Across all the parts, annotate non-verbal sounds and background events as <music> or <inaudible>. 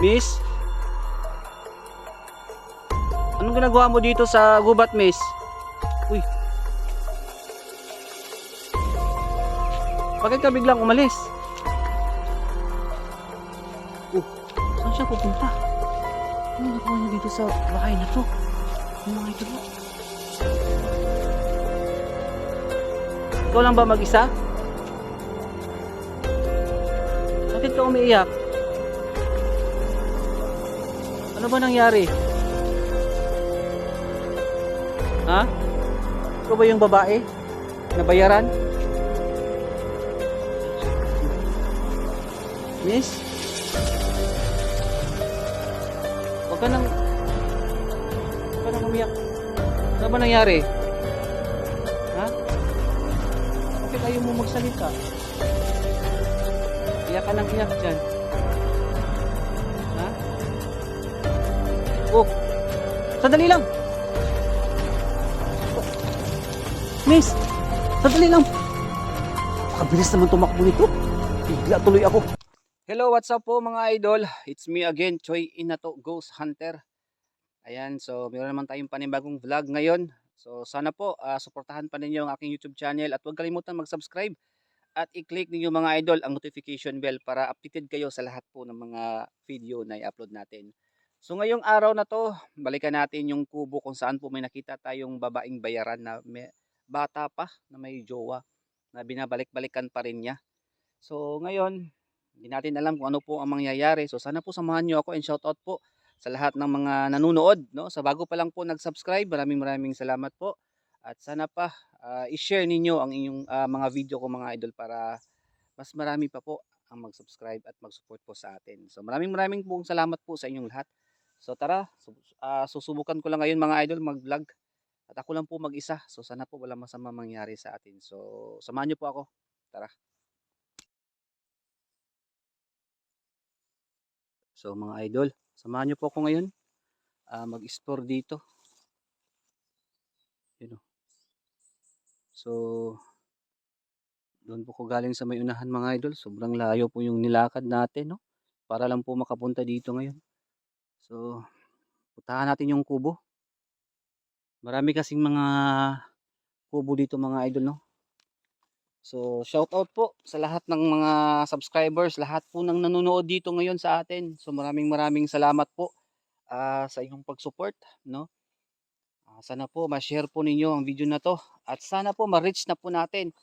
Miss? Anong ginagawa mo dito sa gubat, miss? Uy. Bakit ka biglang umalis? Oh, saan siya pupunta? Ano ginagawa niya dito sa bahay na to? Yung mga ito mo. Ikaw lang ba mag-isa? Bakit ka umiiyak? Ano ba nangyari? Ha? Ikaw ba yung babae? Nabayaran? Miss? Huwag ka nang... Huwag ka nang umiyak. Ano ba nangyari? Ha? Bakit ayaw mo magsalita? Iyak ka nang iyak dyan. Sandali lang! Miss! Sandali lang! Nakabilis naman tumakbo nito. Bigla tuloy ako. Hello, what's up po mga idol? It's me again, Choi Inato Ghost Hunter. Ayan, so meron naman tayong panibagong vlog ngayon. So sana po, ah, suportahan pa ninyo ang aking YouTube channel at huwag kalimutan mag-subscribe at i-click ninyo mga idol ang notification bell para updated kayo sa lahat po ng mga video na i-upload natin. So ngayong araw na to, balikan natin yung kubo kung saan po may nakita tayong babaeng bayaran na may, bata pa na may jowa na binabalik-balikan pa rin niya. So ngayon, hindi natin alam kung ano po ang mangyayari. So sana po samahan niyo ako and shoutout po sa lahat ng mga nanonood. No? Sa bago pa lang po nag-subscribe, maraming maraming salamat po. At sana pa ah, i-share ninyo ang inyong ah, mga video ko mga idol para mas marami pa po ang mag-subscribe at mag-support po sa atin. So maraming maraming pong salamat po sa inyong lahat. So tara, ah, susubukan ko lang ngayon mga idol mag-vlog. At ako lang po mag-isa. So sana po wala masama mangyari sa atin. So samahan niyo po ako. Tara. So mga idol, samahan niyo po ako ngayon. ah, mag-explore dito. Yun o. So doon po ko galing sa may unahan mga idol. Sobrang layo po yung nilakad natin, no? Para lang po makapunta dito ngayon. So, puntahan natin yung kubo. Marami kasing mga kubo dito mga idol, no? So, shout out po sa lahat ng mga subscribers, lahat po ng nanonood dito ngayon sa atin. So, maraming maraming salamat po ah, sa inyong pag-support, no? Ah, sana po ma-share po ninyo ang video na to at sana po ma-reach na po natin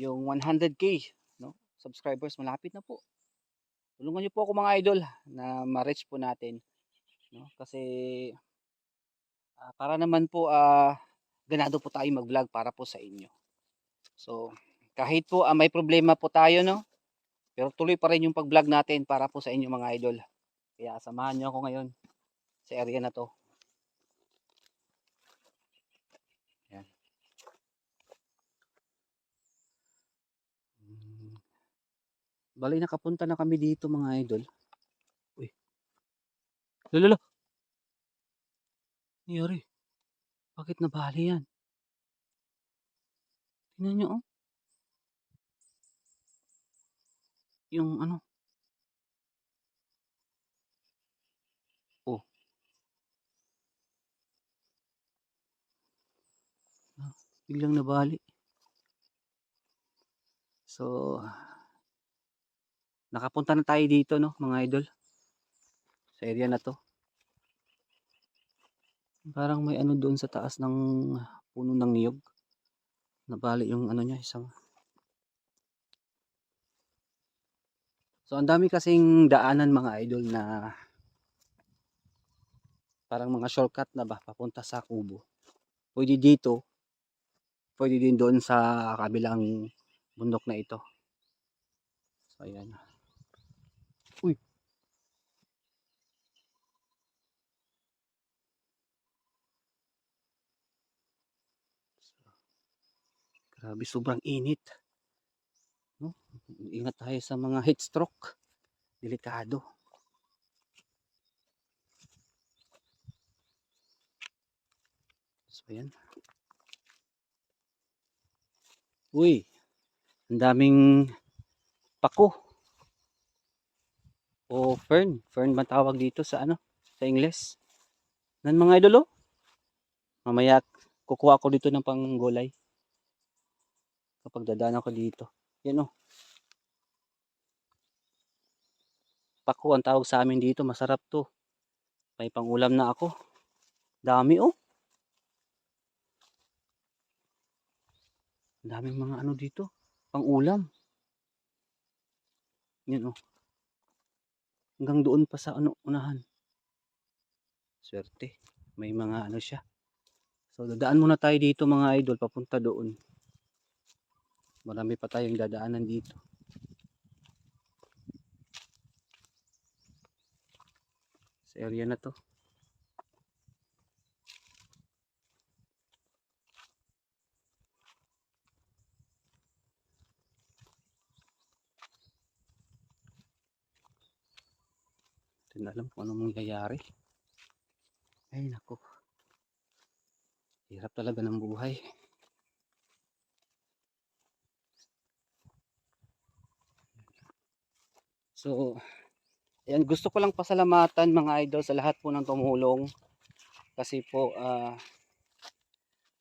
yung 100k, no? Subscribers malapit na po. Tulungan niyo po ako mga idol na ma-reach po natin, no? Kasi ah, para naman po ah, ganado po tayo mag-vlog para po sa inyo. So, kahit po ah, may problema po tayo, no? Pero tuloy pa rin yung pag-vlog natin para po sa inyo mga idol. Kaya samahan niyo ako ngayon sa area na to. Yan. Mm. Bali nakapunta na kami dito mga idol. Uy. Lolo. Nangyari. Bakit nabali yan? Tingnan nyo oh. Yung ano. Oh. Ah, Biglang nabali. So, nakapunta na tayo dito no mga idol. Sa area na to. Parang may ano doon sa taas ng puno ng niyog. Nabali yung ano niya isang So ang dami kasing daanan mga idol na parang mga shortcut na ba papunta sa kubo. Pwede dito, pwede din doon sa kabilang bundok na ito. So ayan. Grabe sobrang init. No? Ingat tayo sa mga heat stroke. Delikado. So ayan. Uy, ang daming pako. O fern. Fern ba tawag dito sa ano? Sa Ingles. Nan mga idol oh. Mamaya kukuha ako dito ng panggulay. Kapag dadaan ako dito. Yan oh. Pako ang tawag sa amin dito. Masarap to. May pangulam na ako. Dami oh. Ang daming mga ano dito. Pangulam. Yan oh. Hanggang doon pa sa ano unahan. Swerte. May mga ano siya. So dadaan muna tayo dito mga idol papunta doon. Marami pa tayong dadaanan dito. Sa area na to. Hindi na alam kung anong mangyayari. Ay nako. Hirap talaga ng buhay. So, ayan, gusto ko lang pasalamatan mga idol sa lahat po ng tumulong. Kasi po, ah,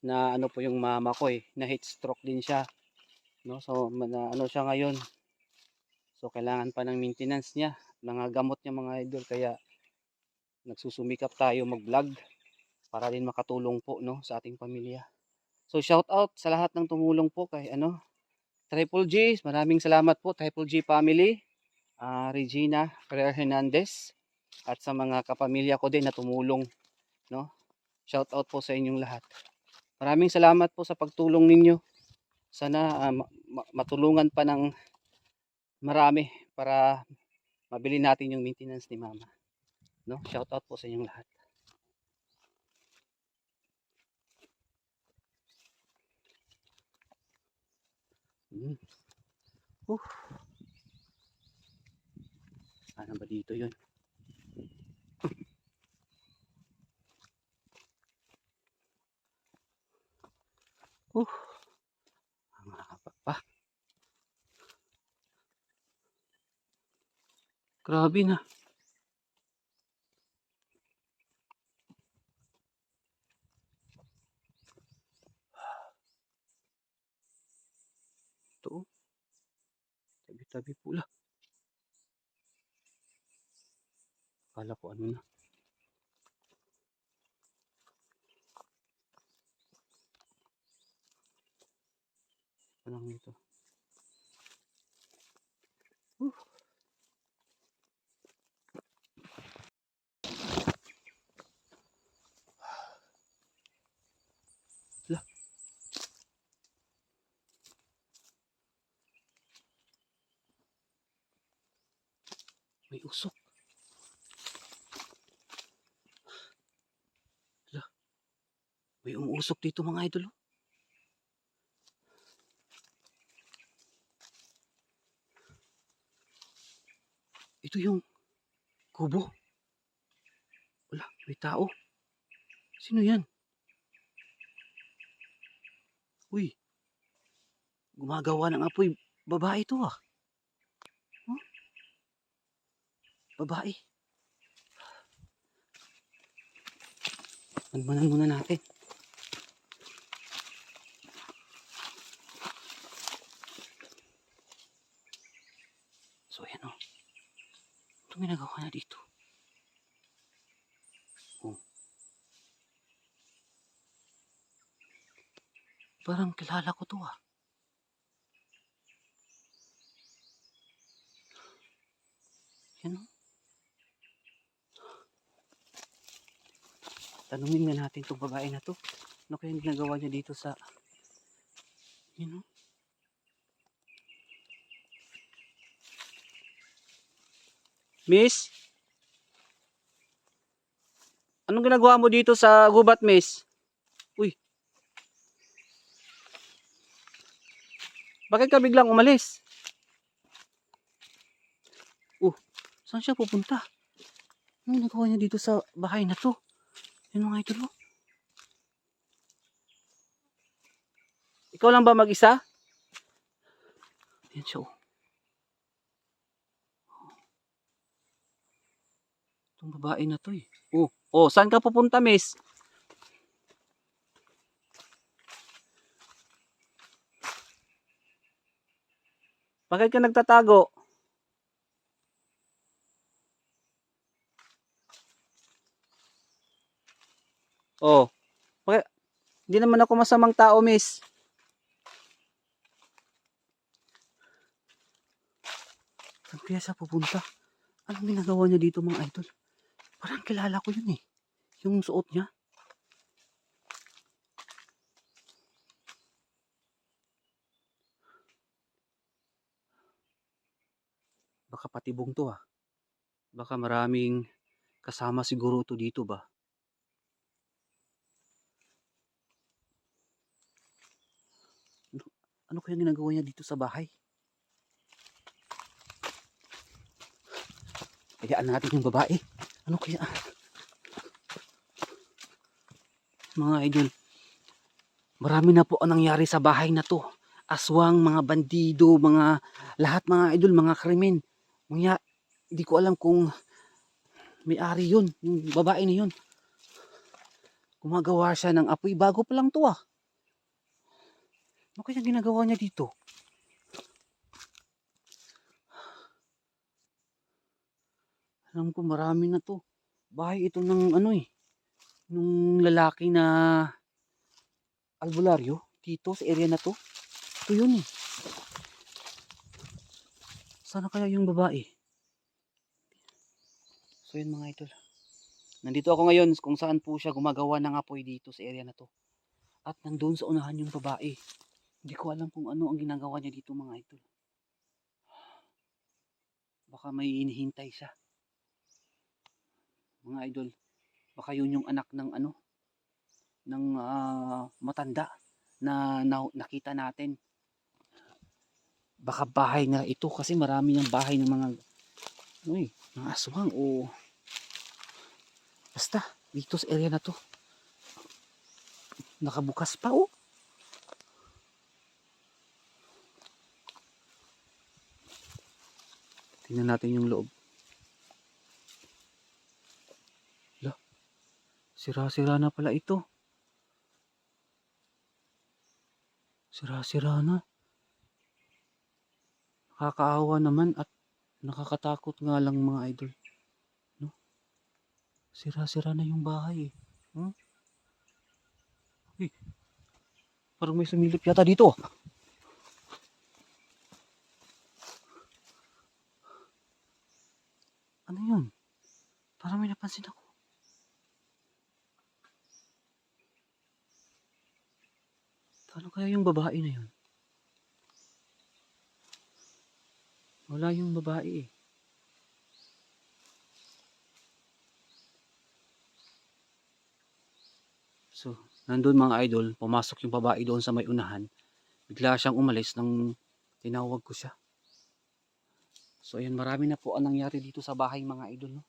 na ano po yung mama ko eh, na heat stroke din siya. No? So, na, ano siya ngayon. So, kailangan pa ng maintenance niya, mga gamot niya mga idol. Kaya, nagsusumikap tayo mag-vlog para din makatulong po no sa ating pamilya. So shout out sa lahat ng tumulong po kay ano Triple G, maraming salamat po Triple G family, ah, Regina Ferrer Hernandez at sa mga kapamilya ko din na tumulong no. Shout out po sa inyong lahat. Maraming salamat po sa pagtulong ninyo. Sana ah, ma- ma- matulungan pa ng marami para mabili natin yung maintenance ni Mama. No? Shout out po sa inyong lahat. Mm. Uh. Sana ba dito yun? Uh. Ang haba pa. Grabe na. Ito. oh. Tabi-tabi pula. Kala ko ano na. Anong ito? Lah. May usok. Lah. May umuusok dito mga idol. oh. Ito yung kubo. Wala, may tao. Sino yan? Uy. Gumagawa ng apoy. Babae ito ah. Huh? Babae. Manmanan muna natin. So yan oh. Ito ginagawa na dito. Oh. Parang kilala ko to ah. Yan oh. Tanungin nga natin itong babae na to. Ano kaya yung ginagawa niya dito sa... Yan oh. Miss? Anong ginagawa mo dito sa gubat, miss? Uy. Bakit ka biglang umalis? Oh, saan siya pupunta? Anong ginagawa niya dito sa bahay na to? Yan mga idol oh. Ikaw lang ba mag-isa? Yan siya oh. Itong babae na to eh. Oh, oh, saan ka pupunta, miss? Bakit ka nagtatago? Oh, bakit? Hindi naman ako masamang tao, miss. Saan kaya siya pupunta? Anong ginagawa niya dito mga idol? Parang kilala ko yun eh. Yung suot niya. Baka patibong to ah. Baka maraming kasama siguro to dito ba? Ano, ano kaya ginagawa niya dito sa bahay? Hayaan natin yung babae. Ano kaya? Mga idol, marami na po ang nangyari sa bahay na to. Aswang, mga bandido, mga lahat mga idol, mga krimen. Mga, hindi ko alam kung may-ari yun, yung babae na yun. Gumagawa siya ng apoy. Bago pa lang to ah. Ano kaya ginagawa niya dito? Alam ko marami na to. Bahay ito ng ano eh. Nung lalaki na albularyo. Dito sa area na to. Ito yun eh. Sana kaya yung babae? So yun mga idol. Nandito ako ngayon kung saan po siya gumagawa ng apoy dito sa area na to. At nandun sa unahan yung babae. Hindi ko alam kung ano ang ginagawa niya dito mga idol. Baka may inihintay siya mga idol baka yun yung anak ng ano ng ah, matanda na, na nakita natin. Baka bahay na ito kasi marami ng bahay ng mga ano eh, mga aswang o basta dito sa area na to. Nakabukas pa oh. Tingnan natin yung loob Sira-sira na pala ito. Sira-sira na. Nakakaawa naman at nakakatakot nga lang mga idol. No? Sira-sira na yung bahay eh. Hmm? Uy, parang may sumilip yata dito. Ano yun? Parang may napansin ako. Paano kaya yung babae na yun? Wala yung babae eh. So, nandun mga idol, pumasok yung babae doon sa may unahan. Bigla siyang umalis nang tinawag ko siya. So, ayun, marami na po ang nangyari dito sa bahay mga idol. No?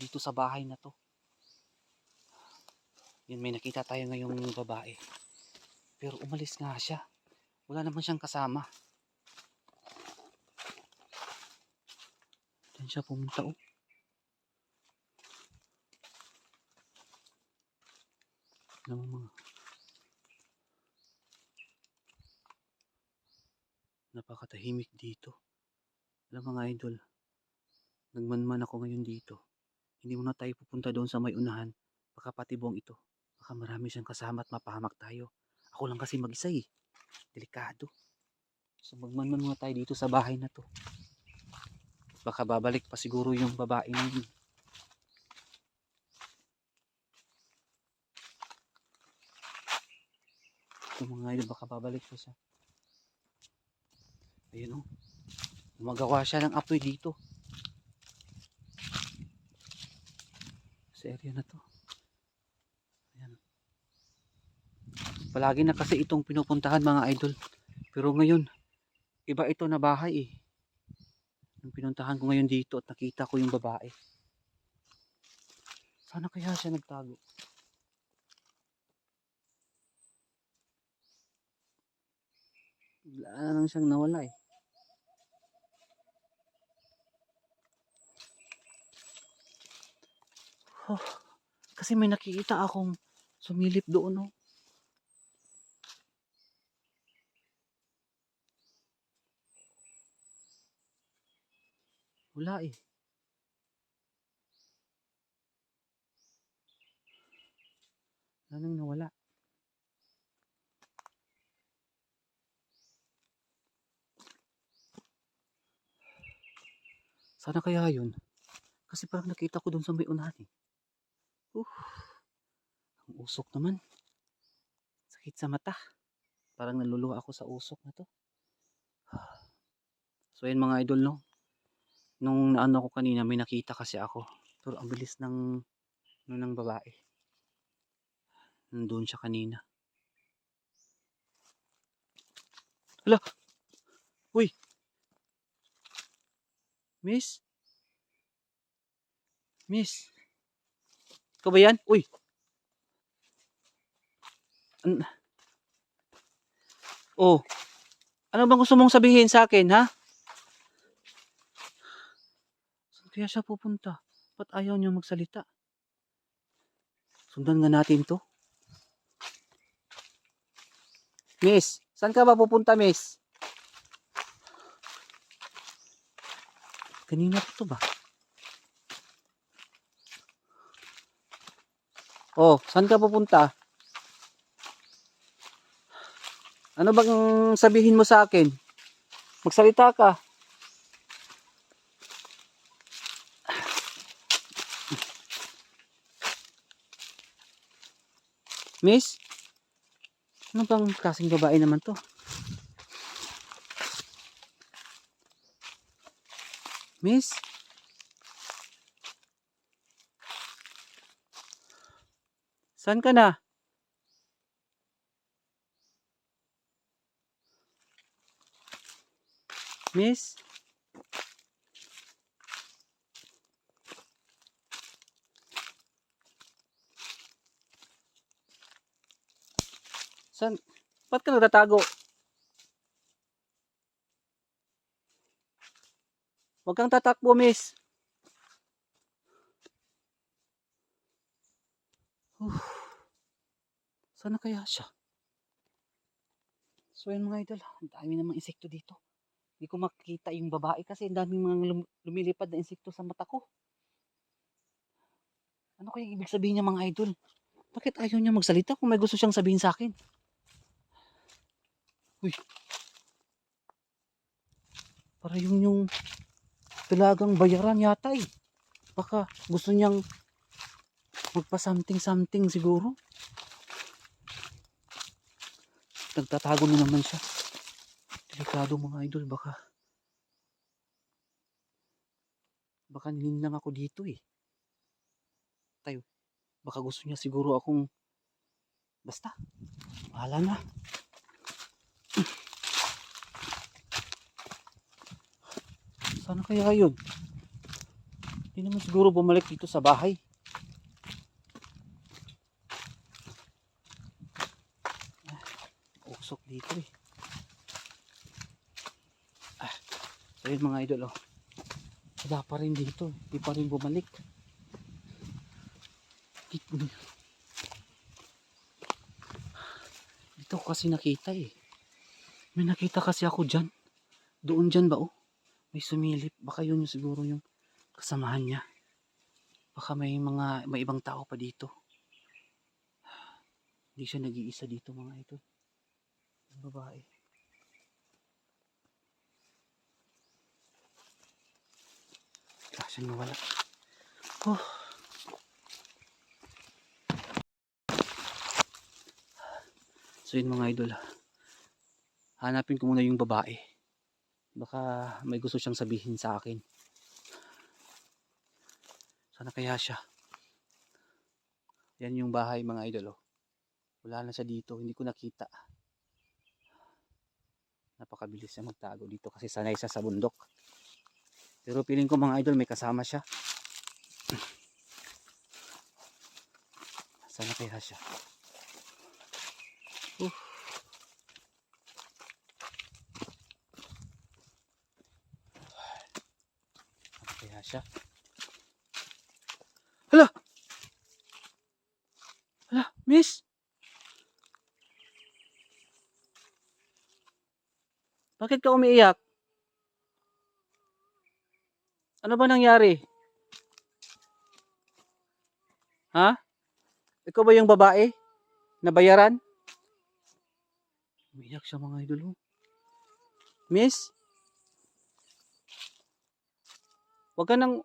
Dito sa bahay na to. Yun, may nakita tayo ngayong babae. Pero umalis nga siya. Wala naman siyang kasama. Diyan siya pumunta oh. Alam mo mga napakatahimik dito. Alam mga idol, nagmanman ako ngayon dito. Hindi muna tayo pupunta doon sa may unahan. Baka patibong ito. Baka marami siyang kasama at mapahamak tayo. Ako lang kasi mag-isa eh. Delikado. So magmanman muna tayo dito sa bahay na to. Baka babalik pa siguro yung babae na yun. Ito mga idol, baka babalik pa siya. Ayun oh. Gumagawa siya ng apoy dito. Sa area na to. Palagi na kasi itong pinupuntahan mga idol. Pero ngayon, iba ito na bahay eh. Nung pinuntahan ko ngayon dito at nakita ko yung babae. Sana kaya siya nagtago? Bigla na lang siyang nawala eh. Oh, kasi may nakikita akong sumilip doon, oh. Wala eh. Wala nang nawala. Sana kaya yun? Kasi parang nakita ko doon sa may unahan eh. Uh, ang usok naman. Sakit sa mata. Parang naluluha ako sa usok na to. <sighs> So yun mga idol no. Nung naano ko kanina may nakita kasi ako. Pero ang bilis ng ano ng babae. Nandun siya kanina. Hala! Uy! Miss? Miss? Ikaw ba yan? Uy! An oh. Ano bang gusto mong sabihin sa akin, ha? Saan kaya siya pupunta? Ba't ayaw niya magsalita? Sundan nga natin to. Miss, saan ka ba pupunta, miss? Kanina pa to ba? Oh, saan ka pupunta? Ano bang sabihin mo sa akin? Magsalita ka. Miss? Ano bang klaseng babae naman to? Miss? Saan ka na? Miss? Saan? Ba't ka nagtatago? Huwag kang tatakbo, miss. Uf. Sana kaya siya? So yun mga idol, ang dami namang insekto dito. Hindi ko makikita yung babae kasi ang daming mga lum- lumilipad na insekto sa mata ko. Ano kaya ibig sabihin niya mga idol? Bakit ayaw niya magsalita kung may gusto siyang sabihin sa akin? Uy. Para yung yung talagang bayaran yata eh. Baka gusto niyang magpa something something siguro. Nagtatago na naman siya. Delikado mga idol baka baka nilinlang ako dito eh. Tayo. Baka gusto niya siguro akong basta. Bahala na. Sana kaya yun? Hindi naman siguro bumalik dito sa bahay. Ah, Usok dito eh. Ah, so mga idol oh. Wala pa rin dito. Hindi pa rin bumalik. Dito, kasi nakita eh. May nakita kasi ako dyan. Doon dyan ba oh? May sumilip. Baka yun yung siguro yung kasamahan niya. Baka may mga, may ibang tao pa dito. Hindi siya nag-iisa dito mga ito. Yung babae. Wala siyang nawala. Oh. So yun mga idol. Hanapin ko muna yung babae. Baka may gusto siyang sabihin sa akin. Sana kaya siya. Yan yung bahay mga idol. Oh. Wala na siya dito. Hindi ko nakita. Napakabilis niya magtago dito kasi sanay siya sa bundok. Pero piling ko mga idol may kasama siya. <clears throat> Sana kaya siya. Uh. Ano kaya siya? Hala! Miss? Bakit ka umiiyak? Ano ba nangyari? Ha? Ikaw ba yung babae? Nabayaran? Umiiyak siya mga idol. oh. Miss? Huwag ka nang...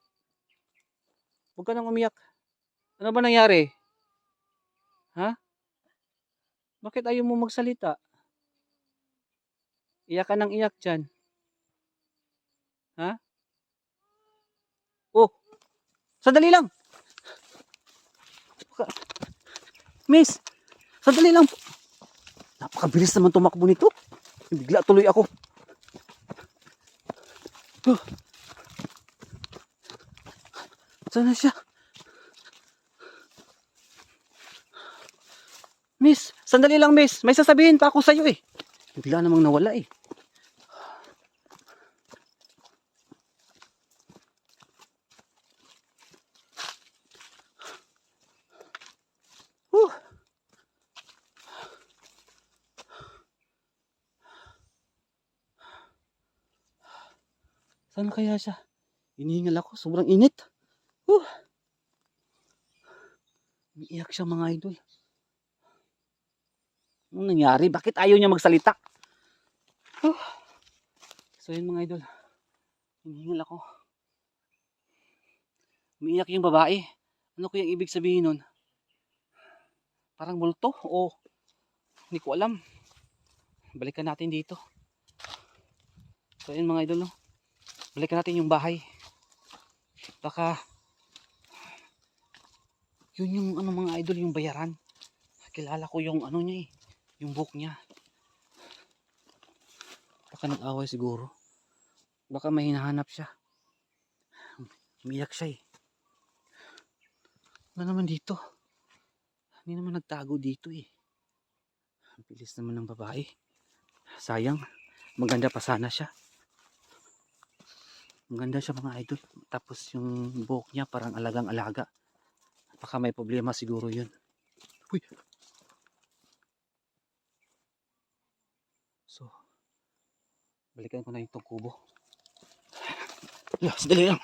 Huwag ka nang umiyak. Ano ba nangyari? Ha? Bakit ayaw mo magsalita? Iyak ka ng iyak dyan. Ha? Oh! Sandali lang! Miss! Sandali lang! Napakabilis naman tumakbo nito. Bigla tuloy ako. Huh. Saan na? Miss, sandali lang miss. May sasabihin pa ako sa'yo eh. Bigla namang nawala eh. Saan kaya siya? Inihingal ako. Sobrang init. Huh. Umiiyak siya mga idol. Anong nangyari? Bakit ayaw niya magsalita? Huh. So yun mga idol. Hinihingal ako. Umiiyak yung babae. Ano kaya ibig sabihin nun? Parang multo o hindi ko alam. Balikan natin dito. So yun mga idol no. Balikan natin yung bahay. Baka yun yung ano mga idol yung bayaran. Kilala ko yung ano niya eh. Yung book niya. Baka nag-away siguro. Baka may hinahanap siya. Umiyak siya eh. Ano naman dito? Hindi naman nagtago dito eh. Ang bilis naman ng babae. Sayang. Maganda pa sana siya. Maganda siya mga idol. Tapos yung buhok niya parang alagang alaga. Baka may problema siguro yun. Uy. So, balikan ko na yung kubo. Yeah, sandali lang.